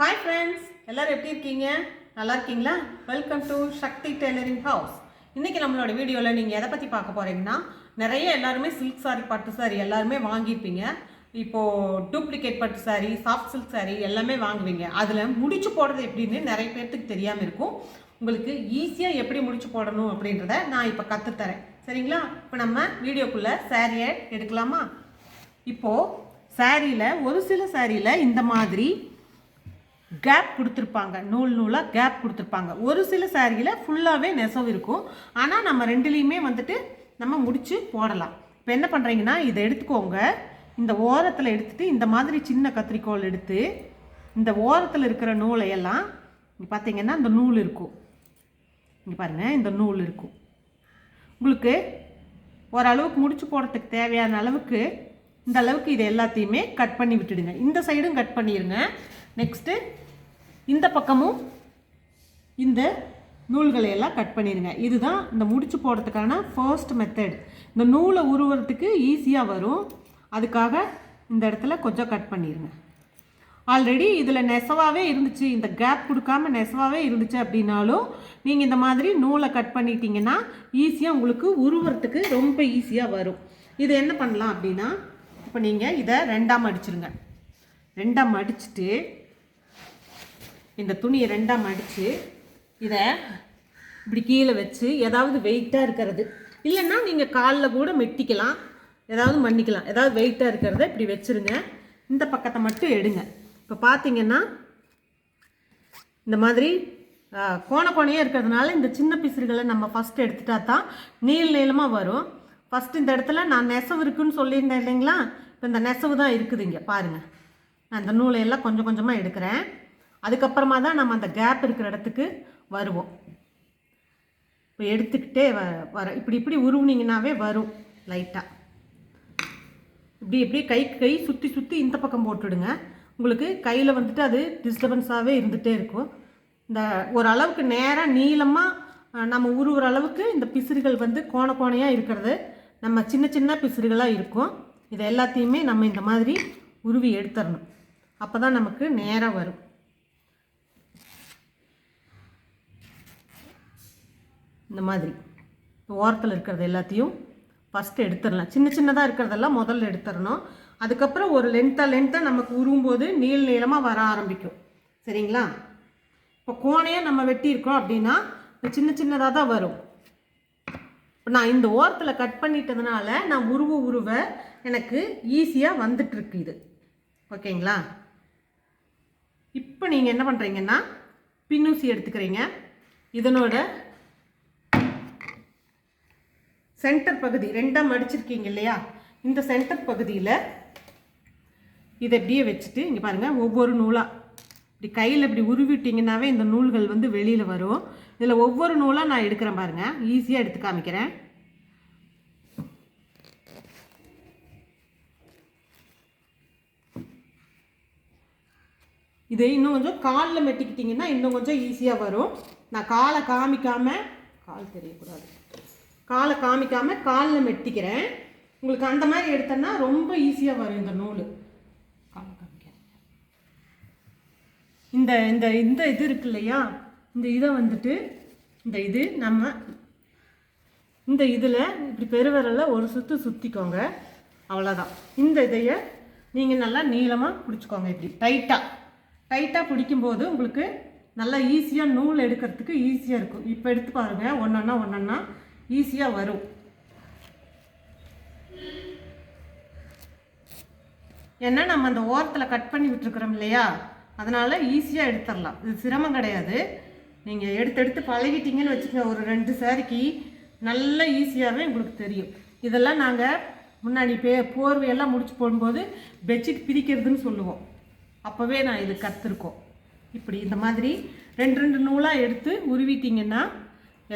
Hi friends எல்லோரும் எப்படி இருக்கீங்க? நல்லா இருக்கீங்களா? Welcome to Shakti tailoring house இன்றைக்கி நம்மளோட வீடியோவில் நீங்கள் எதை பற்றி பார்க்க போகிறீங்கன்னா நிறைய எல்லாருமே சில்க் சாரி பட்டு சாரி எல்லாருமே வாங்கியிருப்பீங்க. இப்போது டூப்ளிகேட் பட்டு சாரி சாஃப்ட் சில்க் சாரி எல்லாமே வாங்குவீங்க. அதில் முடிச்சு போடுறது எப்படின்னு நிறைய பேர்த்துக்கு தெரியாமல் இருக்கும். உங்களுக்கு ஈஸியாக எப்படி முடிச்சு போடணும் அப்படின்றத நான் இப்போ கற்றுத்தரேன் சரிங்களா? இப்போ நம்ம வீடியோக்குள்ளே சாரியை எடுக்கலாமா? இப்போது சாரியில் ஒரு சில சாரியில் இந்த மாதிரி கேப் கொடுத்துருப்பாங்க. நூல் நூலாக கேப் கொடுத்துருப்பாங்க. ஒரு சில சாரியில் ஃபுல்லாகவே நெசவு இருக்கும். ஆனால் நம்ம ரெண்டுலேயுமே வந்துட்டு நம்ம முடித்து போடலாம். இப்போ என்ன பண்ணுறீங்கன்னா இதை எடுத்துக்கோங்க. இந்த ஓரத்தில் எடுத்துகிட்டு இந்த மாதிரி சின்ன கத்திரிக்கோல் எடுத்து இந்த ஓரத்தில் இருக்கிற நூலை எல்லாம் இங்கே பார்த்தீங்கன்னா இந்த நூல் இருக்கும். இங்கே பாருங்கள் இந்த நூல் இருக்கும். உங்களுக்கு ஓரளவுக்கு முடிச்சு போடுறதுக்கு தேவையான அளவுக்கு இந்த அளவுக்கு இது எல்லாத்தையுமே கட் பண்ணி விட்டுடுங்க. இந்த சைடும் கட் பண்ணிடுங்க நெக்ஸ்ட்டு இந்த பக்கமும் இந்த நூல்களை எல்லாம் கட் பண்ணிடுங்க இதுதான் இந்த முடிச்சு போடுறதுக்கான ஃபர்ஸ்ட் மெத்தட் இந்த நூலை உருவுறதுக்கு ஈஸியாக வரும். அதுக்காக இந்த இடத்துல கொஞ்சம் கட் பண்ணிடுங்க ஆல்ரெடி இதில் நெசவாகவே இருந்துச்சு. இந்த கேப் கொடுக்காம நெசவாகவே இருந்துச்சு அப்படின்னாலும் நீங்கள் இந்த மாதிரி நூலை கட் பண்ணிட்டீங்கன்னா ஈஸியாக உங்களுக்கு உருவுறதுக்கு ரொம்ப ஈஸியாக வரும். இது என்ன பண்ணலாம் அப்படின்னா இப்போ நீங்கள் இதை ரெண்டாம் அடிச்சிருங்க. ரெண்டாம் அடிச்சுட்டு இந்த துணியை ரெண்டாக மடித்து இதை இப்படி கீழே வச்சு ஏதாவது வெயிட்டாக இருக்கிறது. இல்லைன்னா நீங்கள் காலில் கூட மெட்டிக்கலாம். ஏதாவது மன்னிக்கலாம். ஏதாவது வெயிட்டாக இருக்கிறத இப்படி வச்சுருங்க. இந்த பக்கத்தை மட்டும் எடுங்க. இப்போ பார்த்தீங்கன்னா இந்த மாதிரி கோண கோணையாக இருக்கிறதுனால இந்த சின்ன பிசுறுகளை நம்ம ஃபஸ்ட்டு எடுத்துட்டா தான் நீள் நீளமாக வரும். ஃபஸ்ட்டு இந்த இடத்துல நான் நெசவு இருக்குன்னு சொல்லியிருந்தேன் இல்லைங்களா? இப்போ இந்த நெசவு தான் இருக்குது இங்கே. பாருங்கள் நான் இந்த நூலையெல்லாம் கொஞ்சம் கொஞ்சமாக எடுக்கிறேன். அதுக்கப்புறமா தான் நம்ம அந்த கேப் இருக்கிற இடத்துக்கு வருவோம். இப்போ எடுத்துக்கிட்டே வ வர இப்படி இப்படி உருவுனிங்கனாவே வரும் லைட்டாக இப்படி இப்படி கை கை சுற்றி சுற்றி இந்த பக்கம் போட்டுடுங்க. உங்களுக்கு கையில் வந்துட்டு அது டிஸ்டர்பன்ஸாகவே இருந்துகிட்டே இருக்கும். இந்த ஒரு அளவுக்கு நேராக நீளமாக நம்ம உருவுற அளவுக்கு இந்த பிசிறுகள் வந்து கோண கோணையாக இருக்கிறது. நம்ம சின்ன சின்ன பிசிறுகளாக இருக்கும். இது எல்லாத்தையுமே நம்ம இந்த மாதிரி உருவி எடுத்துடணும். அப்போ தான் நமக்கு நேராக வரும். இந்த மாதிரி. ஓரத்தில் இருக்கிறது எல்லாத்தையும் ஃபஸ்ட்டு எடுத்துடலாம். சின்ன சின்னதாக இருக்கிறதெல்லாம் முதல்ல எடுத்துடணும். அதுக்கப்புறம் ஒரு லென்த்தாக லென்த்தாக நமக்கு உருவும்போது நீள் நீளமாக வர ஆரம்பிக்கும். சரிங்களா? இப்போ கோணையாக நம்ம வெட்டியிருக்கோம் அப்படின்னா இப்போ சின்ன சின்னதாக தான் வரும். இப்போ நான் இந்த ஓரத்தில் கட் பண்ணிட்டதுனால நான் உருவ உருவ எனக்கு ஈஸியாக வந்துட்டுருக்கு இது. ஓகேங்களா? இப்போ நீங்கள் என்ன பண்ணுறீங்கன்னா பின்னூசி எடுத்துக்கிறீங்க. இதனோட சென்டர் பகுதி ரெண்டாக மடிச்சிருக்கீங்க இல்லையா? இந்த சென்டர் பகுதியில் இதை இப்படியே வச்சுட்டு இங்கே பாருங்கள் ஒவ்வொரு நூலாக இப்படி கையில் இப்படி உருவிட்டிங்கனாவே இந்த நூல்கள் வந்து வெளியில் வரும். இதில் ஒவ்வொரு நூலாக நான் எடுக்கிறேன் பாருங்கள் ஈஸியாக எடுத்து காமிக்கிறேன். இதை இன்னும் கொஞ்சம் காலில் மெட்டிக்கிட்டிங்கன்னா இன்னும் கொஞ்சம் ஈஸியாக வரும். நான் காலை காமிக்காமல் கால் தெரியக்கூடாது. காலை காமிக்காமல் காலில் மெட்டிக்கிறேன். உங்களுக்கு அந்த மாதிரி எடுத்தேன்னா ரொம்ப ஈஸியாக வரும் இந்த நூல். காலை காமிக்கிறேன் இந்த இந்த இந்த இது இருக்கு இல்லையா? இந்த இதை வந்துட்டு இந்த இது நம்ம இந்த இதில் இப்படி பெருவிரலில் ஒரு சுற்று சுற்றிக்கோங்க அவ்வளோதான் இந்த இதையை நீங்கள் நல்லா நீளமாக பிடிச்சிக்கோங்க இப்படி. டைட்டாக டைட்டாக பிடிக்கும்போது உங்களுக்கு நல்லா ஈஸியாக நூல் எடுக்கிறதுக்கு ஈஸியாக இருக்கும். இப்போ எடுத்து பாருங்கள் ஒன்றொன்னா ஒன்றொன்னா ஈஸியாக வரும். ஏன்னா நம்ம அந்த ஓரத்தில் கட் பண்ணி விட்டுருக்குறோம் இல்லையா? அதனால் ஈஸியாக எடுத்துடலாம். இது சிரமம் கிடையாது. நீங்கள் எடுத்து எடுத்து பழகிட்டீங்கன்னு வச்சுக்கோங்க. ஒரு ரெண்டு சாரிக்கு நல்ல ஈஸியாகவே உங்களுக்கு தெரியும். இதெல்லாம் நாங்கள் முன்னாடி பே போர்வையெல்லாம் முடிச்சு போடும்போது பெட்ஷீட் பிரிக்கிறதுன்னு சொல்லுவோம். அப்போவே நான் இது கற்றுருக்கோம் இப்படி இந்த மாதிரி ரெண்டு ரெண்டு நூலாக எடுத்து உருவிட்டிங்கன்னா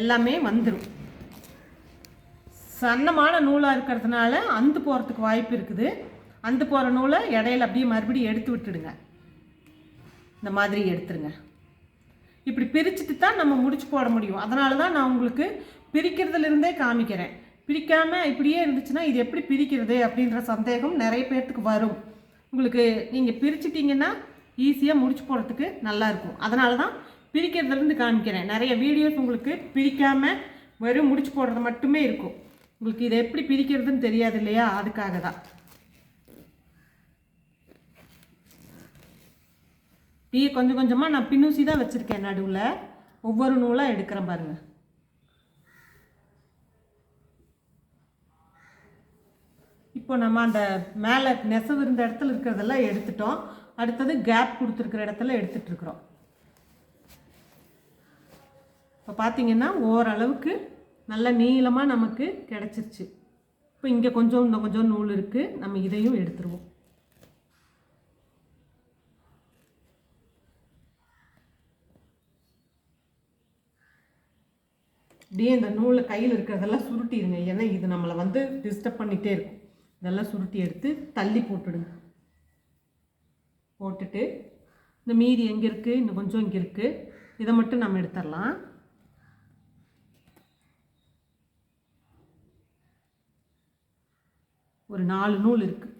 எல்லாமே வந்துடும் சன்னமான நூலாக இருக்கிறதுனால அந்து போகிறதுக்கு வாய்ப்பு இருக்குது. அந்து போகிற நூலை இடையில அப்படியே மறுபடியும் எடுத்து விட்டுடுங்க. இந்த மாதிரி எடுத்துருங்க. இப்படி பிரிச்சுட்டு தான் நம்ம முடிச்சு போட முடியும். அதனால தான் நான் உங்களுக்கு பிரிக்கிறதுலேருந்தே காமிக்கிறேன். பிரிக்காமல் இப்படியே இருந்துச்சுன்னா இது எப்படி பிரிக்கிறது அப்படின்ற சந்தேகம் நிறைய பேர்த்துக்கு வரும். உங்களுக்கு நீங்கள் பிரிச்சிட்டிங்கன்னா ஈஸியாக முடிச்சு போடுறதுக்கு நல்லா இருக்கும். அதனால தான் பிரிக்கிறதுலேருந்து காமிக்கிறேன். நிறைய வீடியோஸ் உங்களுக்கு பிரிக்காமல் வெறும் முடிச்சு போடுறது மட்டுமே இருக்கும். உங்களுக்கு இதை எப்படி பிரிக்கிறதுன்னு தெரியாது இல்லையா? அதுக்காக தான். டீயை கொஞ்சம் கொஞ்சமாக நான் பின்னூசி தான் வச்சுருக்கேன் நடுவில். ஒவ்வொரு நூலாக எடுக்கிறேன் பாருங்கள் இப்போ நம்ம அந்த மேலே நெசவு இருந்த இடத்துல இருக்கிறதெல்லாம் எடுத்துட்டோம். அடுத்தது கேப் கொடுத்துருக்குற இடத்துல எடுத்துகிட்ருக்குறோம் இப்போ பார்த்தீங்கன்னா ஓரளவுக்கு நல்ல நீளமாக நமக்கு கிடச்சிருச்சு. இப்போ இங்கே கொஞ்சம் இன்னும் கொஞ்சம் நூல் இருக்குது நம்ம இதையும் எடுத்துருவோம். அப்படியே இந்த நூலை கையில் இருக்கிறதெல்லாம் சுருட்டிடுங்க ஏன்னா இது நம்மளை வந்து டிஸ்டர்ப் பண்ணிகிட்டே இருக்கும். இதெல்லாம் சுருட்டி எடுத்து தள்ளி போட்டுடுங்க. போட்டுட்டு இந்த மீதி எங்கே இருக்குது இன்னும் கொஞ்சம் இங்கே இருக்குது இதை மட்டும் நம்ம எடுத்துடலாம். ஒரு நாலு நூல் இருக்குது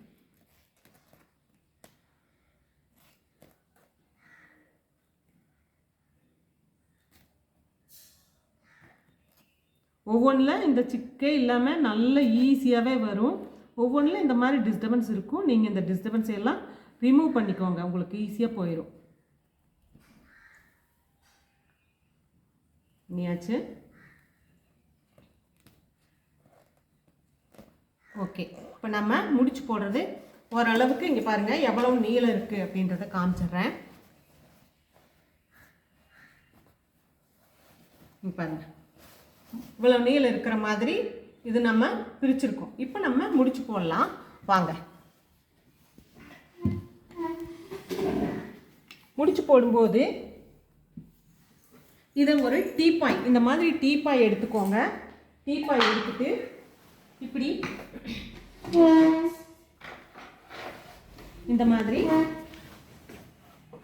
ஒவ்வொன்றில் இந்த சிக்கே இல்லாமல் நல்ல ஈஸியாகவே வரும். ஒவ்வொன்றில் இந்த மாதிரி டிஸ்டர்பன்ஸ் இருக்கும். நீங்கள் இந்த டிஸ்டர்பன்ஸ் எல்லாம் ரிமூவ் பண்ணிக்கோங்க. உங்களுக்கு ஈஸியாக போயிடும் நீயாச்சு ஓகே. இப்போ நம்ம முடிச்சு போடுறது. ஓரளவுக்கு இங்கே பாருங்கள் எவ்வளவு நீளம் இருக்குது அப்படின்றத காமிச்சிடுறேன். இங்கே பாருங்கள் இவ்வளோ நீளம் இருக்கிற மாதிரி இது நம்ம பிரிச்சிருக்கோம். இப்போ நம்ம முடிச்சு போடலாம். வாங்க. முடிச்சு போடும்போது இதை ஒரு டீப்பாய் இந்த மாதிரி டீப்பாய் எடுத்துக்கோங்க. டீப்பாய் எடுத்துட்டு இப்படி. இந்த மாதிரி.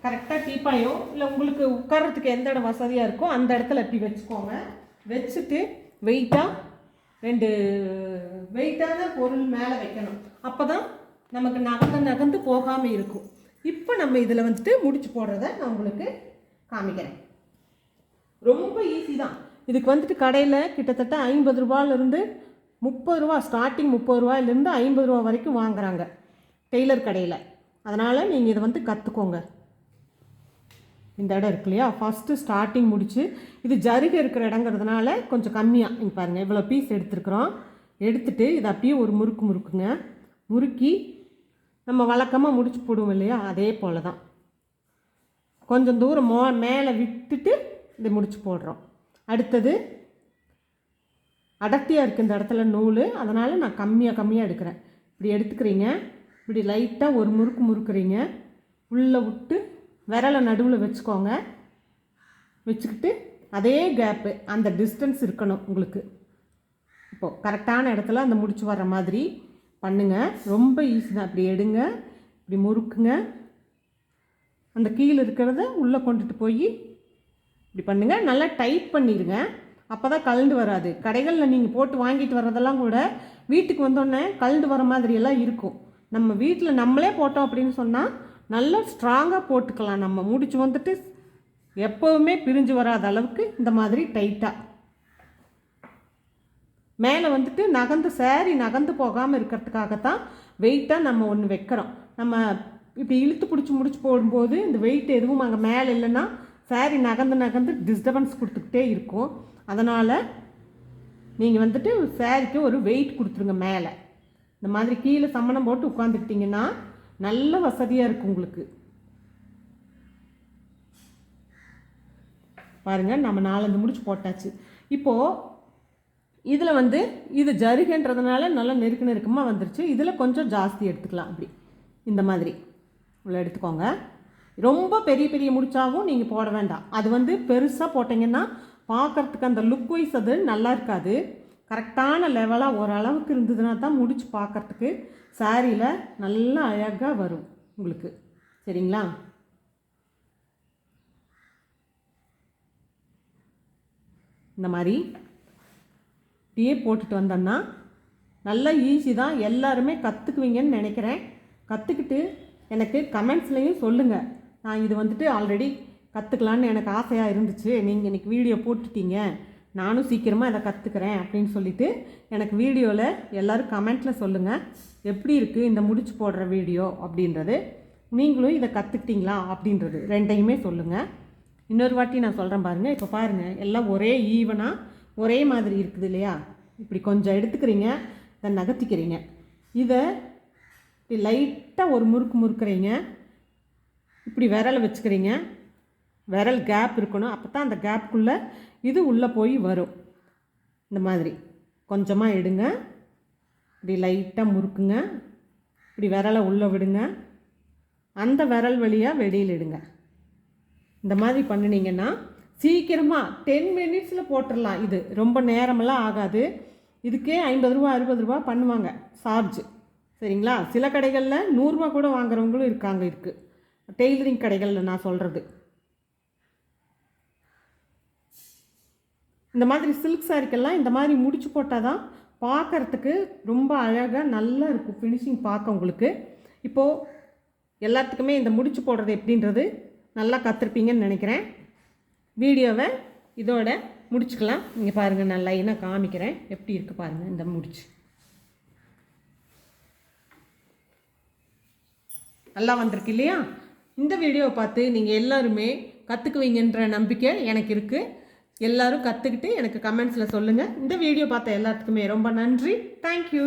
கரெக்டாக டீப்பாயோ இல்லை உங்களுக்கு உட்கார்றதுக்கு எந்த இடம் வசதியாக இருக்கோ அந்த இடத்துல இப்படி வச்சுக்கோங்க. வச்சுட்டு வெயிட்டாக ரெண்டு வெயிட்டான பொருள் மேலே வைக்கணும். அப்போ தான் நமக்கு நகர்ந்து நகர்ந்து போகாமல் இருக்கும். இப்போ நம்ம இதில் வந்துட்டு முடிச்சு போடுறத நான் உங்களுக்கு காமிக்கிறேன். ரொம்ப ஈஸி தான். இதுக்கு வந்துட்டு கடையில் கிட்டத்தட்ட ஐம்பது ரூபாயிலிருந்து முப்பது ரூபா ஸ்டார்டிங் முப்பது ரூபாயிலேருந்து ஐம்பது ரூபா வரைக்கும் வாங்குறாங்க டெய்லர் கடையில். அதனால் நீங்கள் இதை வந்து கற்றுக்கோங்க இந்த இடம் இருக்கு இல்லையா? ஃபஸ்ட்டு ஸ்டார்டிங் முடித்து இது ஜருகு இருக்கிற இடங்கிறதுனால கொஞ்சம் கம்மியாக இங்கே பாருங்கள் இவ்வளோ பீஸ் எடுத்துருக்குறோம். எடுத்துகிட்டு இதை அப்படியே ஒரு முறுக்கு முறுக்குங்க. முறுக்கி நம்ம வழக்கமாக முடிச்சு போடுவோம் இல்லையா? அதே போல் தான் கொஞ்சம் தூரம் மோ மேலே விட்டுட்டு இதை முடிச்சு போடுறோம். அடுத்தது அடர்த்தியாக இருக்குது இந்த இடத்துல நூல். அதனால் நான் கம்மியாக கம்மியாக எடுக்கிறேன். இப்படி எடுத்துக்கிறீங்க. இப்படி லைட்டாக ஒரு முறுக்கு முறுக்குறீங்க. உள்ளே விட்டு விரலை நடுவில் வச்சுக்கோங்க. வச்சுக்கிட்டு அதே கேப்பு அந்த டிஸ்டன்ஸ் இருக்கணும் உங்களுக்கு. இப்போது கரெக்டான இடத்துல அந்த முடிச்சு வர்ற மாதிரி பண்ணுங்கள் ரொம்ப ஈஸி தான். இப்படி எடுங்க. இப்படி முறுக்குங்க. அந்த கீழே இருக்கிறத உள்ளே கொண்டுட்டு போய் இப்படி பண்ணுங்கள் நல்லா டைட் பண்ணிடுங்க. அப்போ தான் கலண்டு வராது. கடைகளில் நீங்கள் போட்டு வாங்கிட்டு வர்றதெல்லாம் கூட வீட்டுக்கு வந்தோடனே கலண்டு வர மாதிரியெல்லாம் இருக்கும். நம்ம வீட்டில் நம்மளே போட்டோம் அப்படின்னு சொன்னால் நல்லா ஸ்ட்ராங்காக போட்டுக்கலாம். நம்ம முடிச்சு வந்துட்டு எப்போவுமே பிரிஞ்சு வராத அளவுக்கு இந்த மாதிரி டைட்டாக மேலே வந்துட்டு நகர்ந்து சேரீ நகர்ந்து போகாமல் இருக்கிறதுக்காகத்தான் வெயிட்டாக நம்ம ஒன்று வைக்கிறோம். நம்ம இப்படி இழுத்து பிடிச்சி முடிச்சு போடும்போது இந்த வெயிட் எதுவும் அங்கே மேலே இல்லைன்னா சேரீ நகர்ந்து நகர்ந்து டிஸ்டர்பன்ஸ் கொடுத்துக்கிட்டே இருக்கும். அதனால் நீங்கள் வந்துட்டு சேரீக்கு ஒரு வெயிட் கொடுத்துருங்க மேலே. இந்த மாதிரி கீழே சம்மணம் போட்டு உட்காந்துக்கிட்டிங்கன்னா நல்ல வசதியாக இருக்கும் உங்களுக்கு. பாருங்கள் நம்ம நாலஞ்சு முடிச்சு போட்டாச்சு. இப்போது இதில் வந்து இது ஜருகன்றதுனால நல்லா நெருக்க நெருக்கமாக வந்துருச்சு. இதில் கொஞ்சம் ஜாஸ்தி எடுத்துக்கலாம் அப்படி. இந்த மாதிரி. இவ்வளோ எடுத்துக்கோங்க. ரொம்ப பெரிய பெரிய முடிச்சாகவும் நீங்கள் போட வேண்டாம். அது வந்து பெருசாக போட்டிங்கன்னா பார்க்குறதுக்கு அந்த லுக் வைஸ் அது நல்லா இருக்காது. கரெக்டான லெவலாக ஓரளவுக்கு இருந்ததுன்னா தான் முடிச்சு பார்க்குறதுக்கு சாரியில் நல்லா அழகாக வரும் உங்களுக்கு. சரிங்களா? இந்த மாதிரி இப்படியே போட்டுட்டு வந்தோம்னா நல்லா ஈஸி தான். எல்லாருமே கற்றுக்குவீங்கன்னு நினைக்கிறேன். கற்றுக்கிட்டு எனக்கு கமெண்ட்ஸ்லேயும் சொல்லுங்கள் நான் இது வந்துட்டு ஆல்ரெடி கற்றுக்கலான்னு எனக்கு ஆசையாக இருந்துச்சு. நீங்கள் இன்றைக்கி வீடியோ போட்டுட்டீங்க. நானும் சீக்கிரமாக இதை கற்றுக்கிறேன் அப்படின்னு சொல்லிவிட்டு எனக்கு வீடியோவில் எல்லோரும் கமெண்ட்டில் சொல்லுங்கள் எப்படி இருக்குது இந்த முடிச்சு போடுற வீடியோ அப்படின்றது. நீங்களும் இதை கற்றுக்கிட்டீங்களா அப்படின்றது ரெண்டையுமே சொல்லுங்கள் இன்னொரு வாட்டி நான் சொல்கிறேன் பாருங்கள் இப்போ பாருங்கள் எல்லாம் ஒரே ஈவனாக ஒரே மாதிரி இருக்குது இல்லையா? இப்படி கொஞ்சம் எடுத்துக்கிறீங்க இதை நகர்த்திக்கிறீங்க. இதை லைட்டாக ஒரு முறுக்கு முறுக்குறீங்க. இப்படி விரலை வச்சுக்கிறீங்க. விரல் கேப் இருக்கணும். அப்போ தான் அந்த கேப்புக்குள்ளே இது உள்ளே போய் வரும். இந்த மாதிரி. கொஞ்சமாக எடுங்க. இப்படி லைட்டாக முறுக்குங்க. இப்படி விரலை உள்ளே விடுங்க. அந்த விரல் வழியாக வெளியில் இடுங்க. இந்த மாதிரி பண்ணினீங்கன்னா சீக்கிரமாக டென் மினிட்ஸில் போட்டுடலாம் இது. ரொம்ப நேரமெல்லாம் ஆகாது. இதுக்கே ஐம்பது ரூபா அறுபது ரூபா பண்ணுவாங்க. சார்ஜ் சரிங்களா? சில கடைகளில் நூறுரூவா கூட வாங்குறவங்களும் இருக்காங்க இருக்குது டெய்லரிங் கடைகளில் நான் சொல்கிறது இந்த மாதிரி சில்க் சாரிக்கெல்லாம் இந்த மாதிரி முடிச்சு போட்டால் தான் பார்க்குறதுக்கு ரொம்ப அழகாக நல்லா இருக்கும் ஃபினிஷிங் பார்க்க உங்களுக்கு. இப்போது எல்லாத்துக்குமே இந்த முடிச்சு போடுறது எப்படின்றது நல்லா கற்றுருப்பீங்கன்னு நினைக்கிறேன். வீடியோவை இதோட முடிச்சுக்கலாம். இங்கே பாருங்கள் நான் லைனாக காமிக்கிறேன். எப்படி இருக்குது பாருங்கள் இந்த முடிச்சு. நல்லா வந்திருக்கு இல்லையா? இந்த வீடியோவை பார்த்து நீங்கள் எல்லாருமே கற்றுக்குவீங்கன்ற நம்பிக்கை எனக்கு இருக்குது எல்லாரும் கற்றுக்கிட்டு எனக்கு கமெண்ட்ஸில் சொல்லுங்கள் இந்த வீடியோ பார்த்த எல்லாத்துக்குமே ரொம்ப நன்றி. தேங்க்யூ